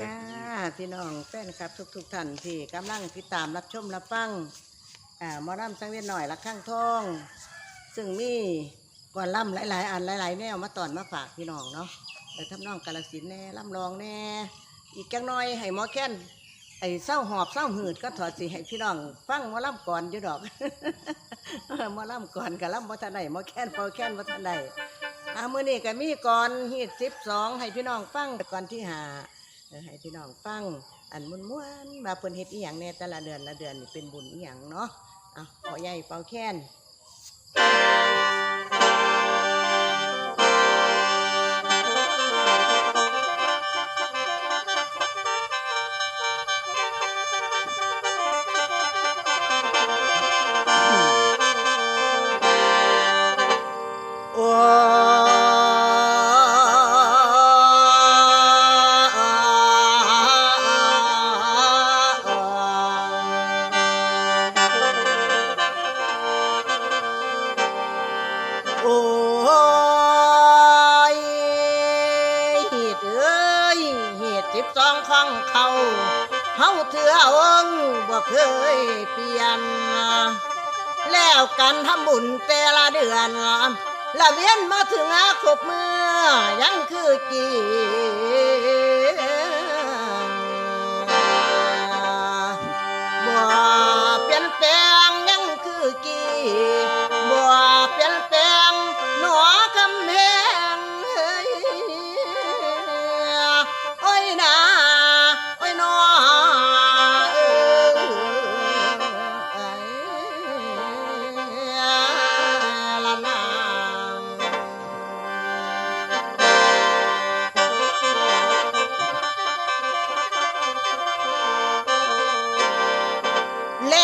ค่ะพี่น้องแฟนครับทุกทุกๆท่านที่กำลังติดตามรับชมรับฟังอ่าหมอลำสังเวียนหน่อยละข้างทอง ซึ่งมีก่อนล่ำหลาย ๆ อันหลาย ๆ แนวมาตอนมาฝากพี่น้องเนาะแต่ทำนองกาลสินแน่ล่ำรองแน่ อีกจังน้อยให้หมอแค้นไอ้เศร้าหอบเศร้าหืดก็ถอดสิให้พี่น้อง ฟังหมอลำก่อนอยู่ดอกหมอลำก่อนกับล่ำบ่ทันใดหมอแค้นพอแค้นบ่ทันใดอ่ามือนี้ก็มีก่อนฮีดสิบสองให้พี่น้องฟังก่อนที่หา ให้พี่น้องฟังอันมุนม้วนมาเพิ่นเฮ็ดอีหยังแน่แต่ละเดือนละเดือนนี่เป็นบุญอีหยังเนาะอะขอใหญ่เป่าแค้น สองของเขาเฮาเถื่อองบ่เคยเปลี่ยน แล้วกันทำบุญแต่ละเดือนละเวียนมาถึงอาครบเมื่อยังคือกี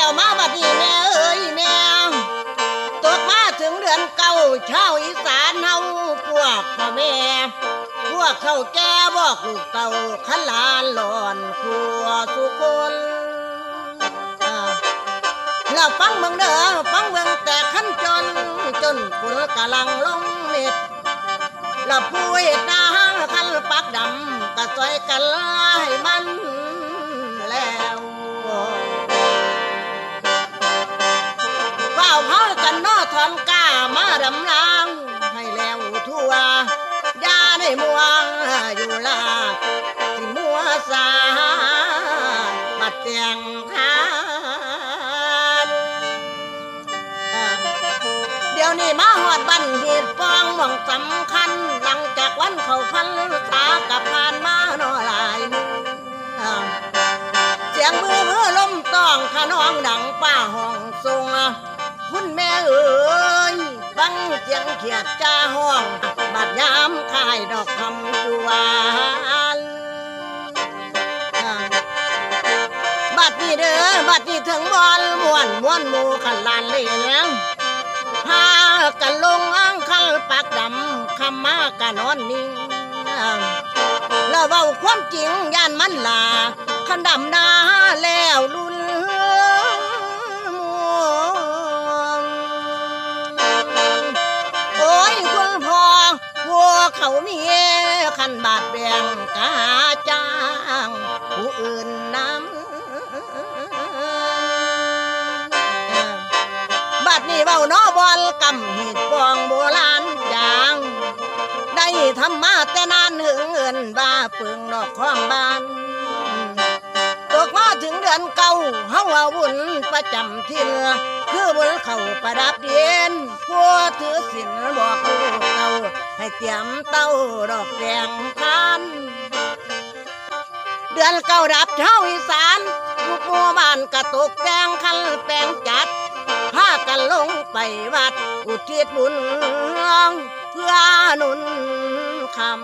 แล้วมาบัดนี้แม่เอ้ยแม่ตกมาถึงเดือนเก้าชาวอีสานเฮาพวกพ่อแม่ พวกเขาแก่บอกลูกเต่าขันลานหลอนครัวสุคนอ่าแล้วฟังเมืองเด้อฟังเมืองแต่ขั้นจนจนฝนกำลังลงเม็ดแล้วผู้เฮ็ดนาคันปักดำก็ซอยกันให้มันแล้ว เฝ้ากันนอทอนก้ามาดำนางให้แล้วทั่วยาได้มัวอยู่ลาสิมัวสาบัดเตียงทานเดี๋ยวนี้มาหอดบันเหตุฟองหม่องสำคัญ หลังจากวันเขาพันษากับผ่านมาหนอหลายมือเสียงมือมือล้มต้องขนองดังป้าห้องทรง คุณแม่เอ๋ยฟังเสียงเขียดจ้าห้องบาดยามคายดอกคำจวนอ่าบัดนี้เด้อบัดนี้ถึงบอลมวนมวนหมูขันลานเลี้ยงพากันลงอ่างคันปากดำคำมากันนอนนิ่งแล้วเว้าความจริงย่านมันลาขันดำนาแล้วลุ เขามีขันบาดแบงกาจ้าง ผู้อื่นนำบัดนี้เบ้าน้อบอลกำหีดปองโบราณจาง ได้ทำมาแต่นานหึงเงินบ้าเปิงนอกข้องบ้านตกมาถึงเดือนเก่าเฮาว่าวุ่นประจำทินคือบุญเขาประดับเดียนพัวถือสินบอก ให้เตรียมเต้าดอกแดงคันเดือนเก้าดับเช้าอีสานทุกหมู่บ้านกระตกแต่งคันแต่งจัดพากันลงไปวัด อุทิศบุญเพื่อหนุนคำ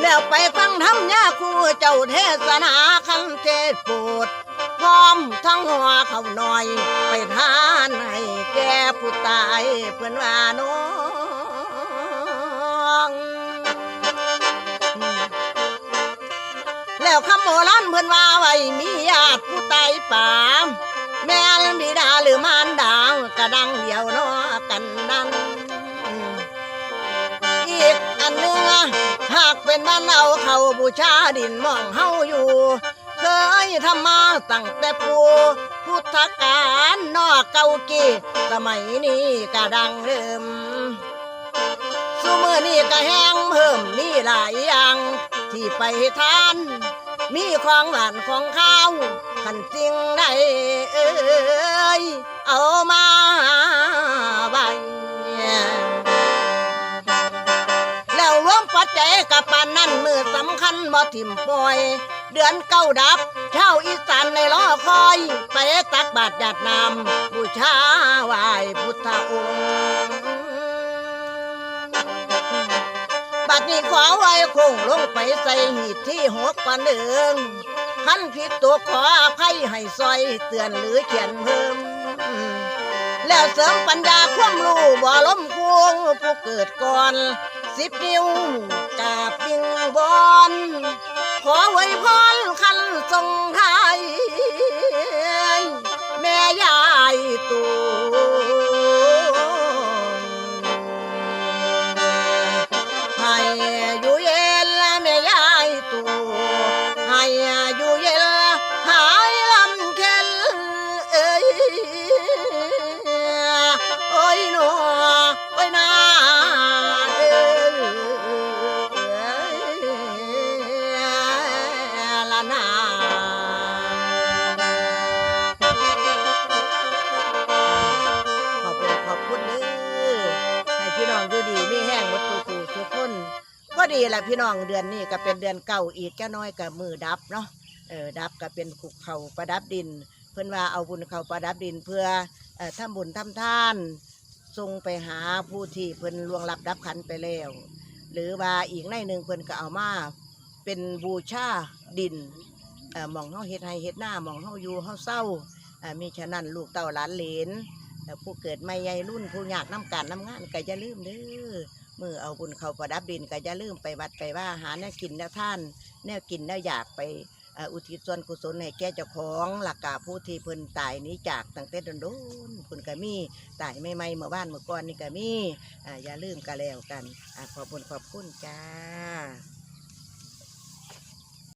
แล้วไปฟังธรรมยาครูเจ้าเทศนาคันเทศโปรดพร้อมทั้งหัวเขาหน่อย ไปทานให้แก่ ผู้ตายเพื่อนว่าน้องแล้วคำโบราณเพิ่อนว่าไว้มีญาติผู้ตายป่าแม่บิดาหรือมารดากระดังเดียวนอกันนั้นอีกอันหนึงเป็นบ้านเอาเขาบูชาดินมองเฮาอยู่ เคยทำมาตั้งแต่ปู พุทธกาลนอกเก่ากี้สมัยนี้ก็ดังเริ่มสุมือนี้ก็แห้งเพิ่มมีหลายอย่าง ที่ไปทาน มีของหวานของข้าวขันจริงได้เอ้ยเอามาไว้แล้วรวมปัจจัยกับปานนั่นมือสำคัญบ่ถิ่มปล่อย เดือนเก้าดับเช่าอีสานในรอคอย ไปตักบาตรหยาดน้ำบูชาไหว้พุทธองค์บัดนี้ขอไว้คงลงไปใส่หีบที่หกปานเดิงขันผิดตัวขออภัยให้ซอยเตือนหรือเขียนเพิ่ม แล้วเสริมปัญญาความรู้บ่ล้มควงผู้เกิดก่อนสิบนิ้วกาบปิงบอน ขอไว้พรคันทรงไทย แม่ยายตัว นาขอบคุณขอบคุณเด้อให้พี่น้องดูดีไมีแห้งหมดตูตูทุกคนก็ดีแหละพี่น้องเดือนนี้ก็เป็นเดือนเก่าอีกแค่น้อยกับมือดับเนาะเออดับก็เป็นขุกเขาประดับดิน เพื่อนว่าเอาบุญเขาประดับดินเพื่อเอ่อทำบุญทำท่านส่งไปหาผู้ที่เพิ่นล่วงลับดับขันไปแล้ว หรือว่าอีกในหนึ่งเพิ่นก็เอามา เป็นบูชาดินเอ่อหมองเฮาเฮ็ดให้เฮ็ดหน้าหมองเฮาอยู่เฮาเศร้ามีฉะนั้นลูกเต้าหลานเหลนผู้เกิดไม่ใหญ่รุ่นผู้อยากน้ำการน้ำงานก็อย่าลืมเด้อมือเอาบุญเขาประดับดินก็อย่าลืมไปวัดไปว่าหาแนวกินแนวท่านแนวกินแนวอยากไปอุทิศส่วนกุศลให้แก่เจ้าของหลักกาผู้ที่เพิ่นตายนี้จากตั้งแต่โดนๆเพิ่นก็มีตายไม่ไม่เมื่อบ้านเมื่อก่อนนี่ก็มีอ่อย่าลืมกันแล้วกันอขอบุญขอบคุณจ้า